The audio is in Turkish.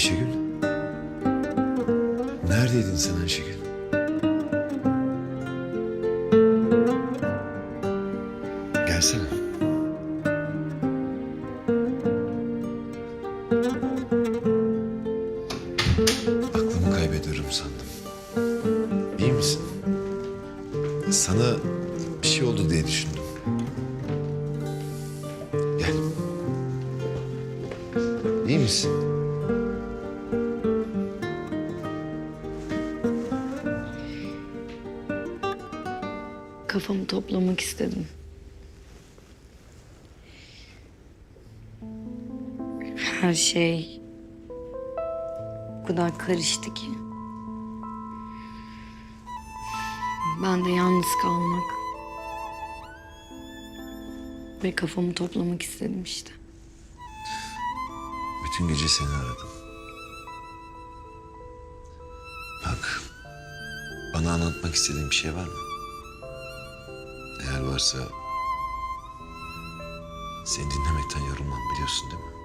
Ayşegül. Neredeydin sen Ayşegül? Gelsene. Aklımı kaybediyorum sandım. İyi misin? Sana bir şey oldu diye düşündüm. Gel. İyi misin? Kafamı toplamak istedim. Her şey o kadar karıştı ki. Ben de yalnız kalmak ve kafamı toplamak istedim işte. Bütün gece seni aradım. Bak, bana anlatmak istediğin bir şey var mı? Eğer varsa seni dinlemekten yorulmam biliyorsun değil mi?